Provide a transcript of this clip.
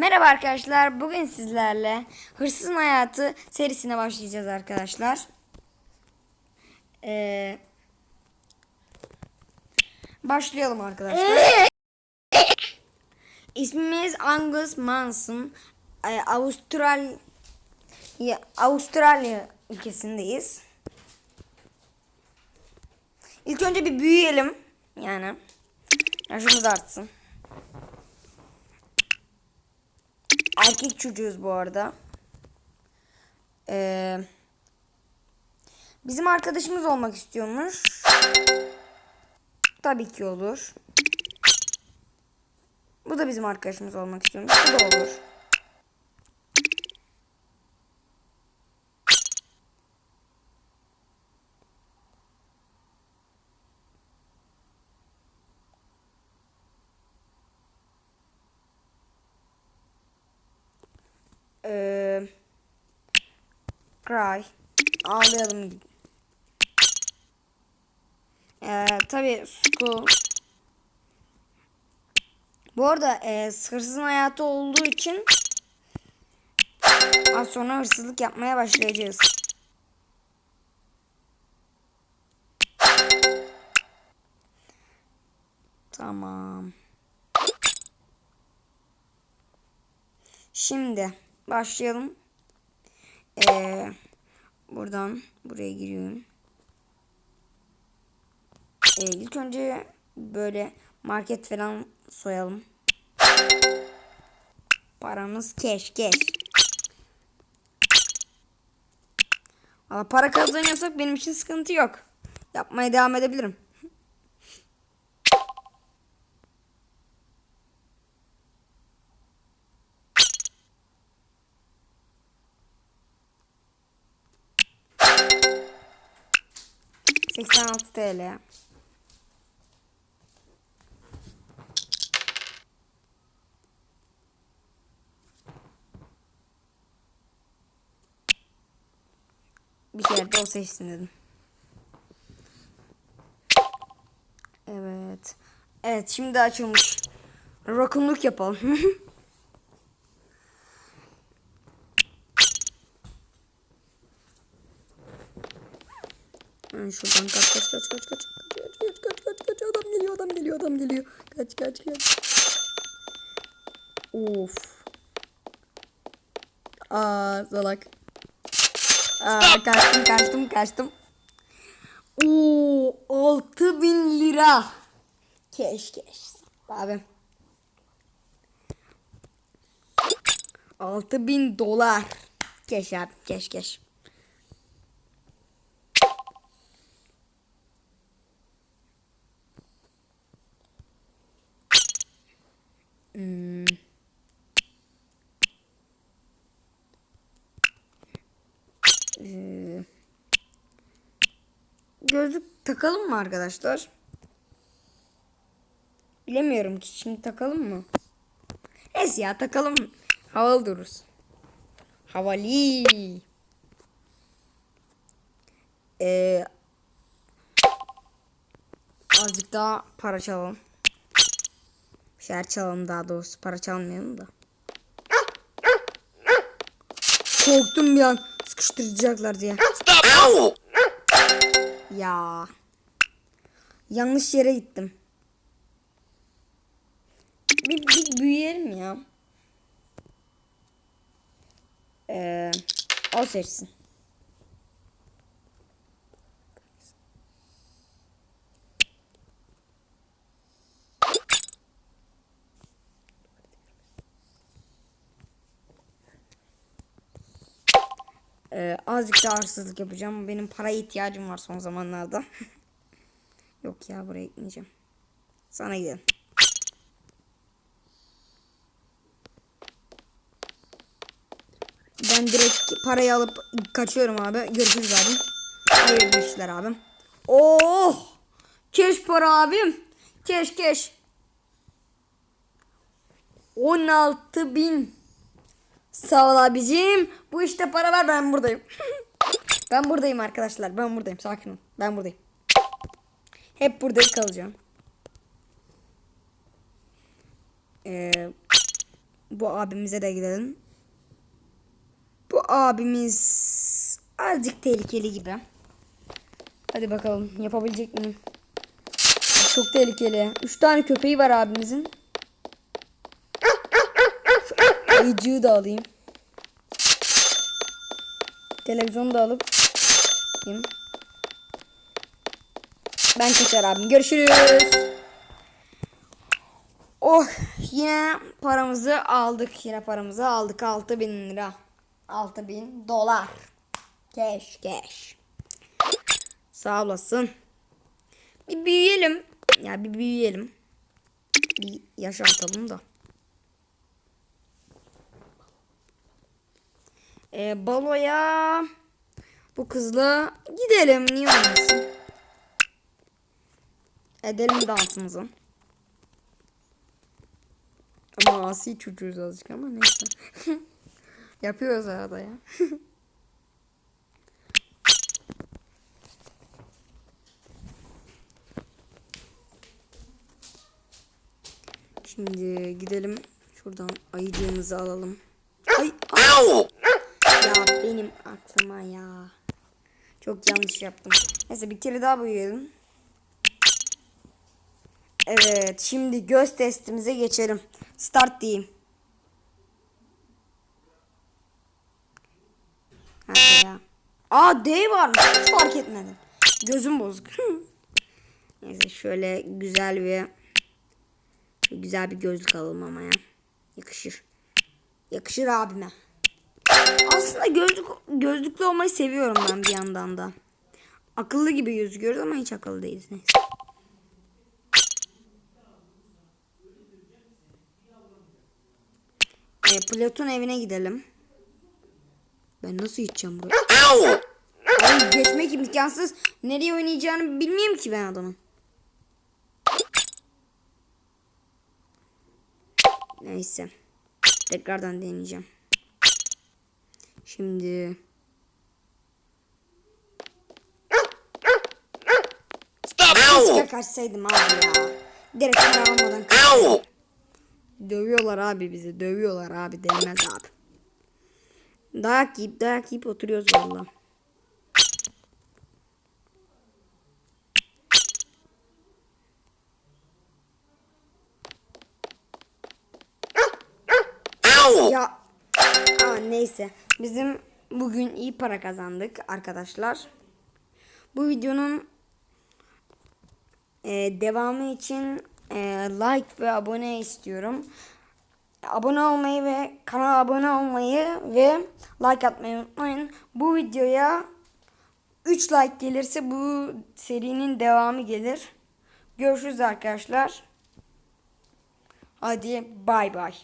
Merhaba arkadaşlar. Bugün sizlerle Hırsızın Hayatı serisine başlayacağız arkadaşlar. Ee, başlayalım arkadaşlar. İsmimiz Angus Manson. Ee, Avustral Avustralya ülkesindeyiz. İlk önce bir büyüyelim. Yani yaşımız artsın. Erkek çocuğuz bu arada. Ee, bizim arkadaşımız olmak istiyormuş. Tabii ki olur. Bu da bizim arkadaşımız olmak istiyormuş. Bu da olur. Ee, cry. Ağlayalım. Ee, tabii school. Bu arada e, hırsızın hayatı olduğu için az sonra hırsızlık yapmaya başlayacağız. Tamam. Şimdi başlayalım. Ee, buradan buraya giriyorum. Ee, ilk önce böyle market falan soyalım. Paramız keş keş. Valla para kazanıyorsak benim için sıkıntı yok. Yapmaya devam edebilirim. Seksen altı TL. Bir şeyler de o seçsin dedim. Evet. Evet şimdi açılmış. Rock'unluk yapalım. Ben şuradan kaç kaç kaç kaç kaç kaç kaç kaç kaç kaç adam geliyor adam geliyor adam geliyor kaç kaç kaç Of Aa salak Aa kaçtım kaçtım kaçtım Oo 6000 lira Keş keş abi 6000 dolar Keş abi keş keş Hmm. Ee, gözlük takalım mı arkadaşlar? Bilemiyorum ki şimdi takalım mı? Neyse ya takalım. Havalı dururuz. Havalı. Ee, azıcık daha para çalalım. Bir şeyler çalalım daha doğrusu. Para çalmayalım da. Korktum bir an. Sıkıştıracaklar diye. Ya. Yanlış yere gittim. Bir, bir büyüyelim ya. Ee, o seçsin. Ee, azıcık daha hırsızlık yapacağım. Benim paraya ihtiyacım var son zamanlarda. Yok ya buraya gitmeyeceğim. Sana gidelim. Ben direkt parayı alıp kaçıyorum abi. Görüşürüz abim. Hayırlı işler abim. Oh! Keş para abim. Keş keş. 16 bin. Sağ ol abicim. Bu işte para var ben buradayım. ben buradayım arkadaşlar. Ben buradayım. Sakin ol. Ben buradayım. Hep burada kalacağım. Ee, bu abimize de gidelim. Bu abimiz azıcık tehlikeli gibi. Hadi bakalım yapabilecek miyim? Çok tehlikeli. Üç tane köpeği var abimizin. Ayıcığı da alayım. Televizyonu da alıp gideyim. Ben kaçar abim. Görüşürüz. Oh yine paramızı aldık. Yine paramızı aldık. 6000 lira. 6000 dolar. Cash cash. Sağ olasın. Bir büyüyelim. Ya bir büyüyelim. Bir yaşartalım da. Ee, baloya bu kızla gidelim. Niye olmasın? Edelim dansımızı. Ama asi çocuğuz azıcık ama neyse. Yapıyoruz arada ya. Şimdi gidelim. Şuradan ayıcığımızı alalım. Ay, ay. Aklıma ya. Çok yanlış yaptım. Neyse bir kere daha boyayalım. Evet şimdi göz testimize geçelim. Start diyeyim. Hadi. Aa D varmış. Hiç fark etmedim. Gözüm bozuk. Neyse şöyle güzel bir güzel bir gözlük alalım ama ya. Yakışır. Yakışır abime. Aslında gözlük gözlüklü olmayı seviyorum ben bir yandan da. Akıllı gibi gözüküyoruz ama hiç akıllı değiliz neyse. E, Platon evine gidelim. Ben nasıl gideceğim buraya? Ay, geçmek imkansız. Nereye oynayacağını bilmiyorum ki ben adamın. Neyse. Tekrardan deneyeceğim. Şimdi keşke kaçsaydım abi ya. Direkt almadan kaçsaydım. Dövüyorlar abi bizi. Dövüyorlar abi. Değmez abi. Dayak yiyip dayak yiyip oturuyoruz valla. Ya Aa, neyse. Bizim bugün iyi para kazandık arkadaşlar. Bu videonun e, devamı için e, like ve abone istiyorum. Abone olmayı ve kanala abone olmayı ve like atmayı unutmayın. Bu videoya 3 like gelirse bu serinin devamı gelir. Görüşürüz arkadaşlar. Hadi bay bay.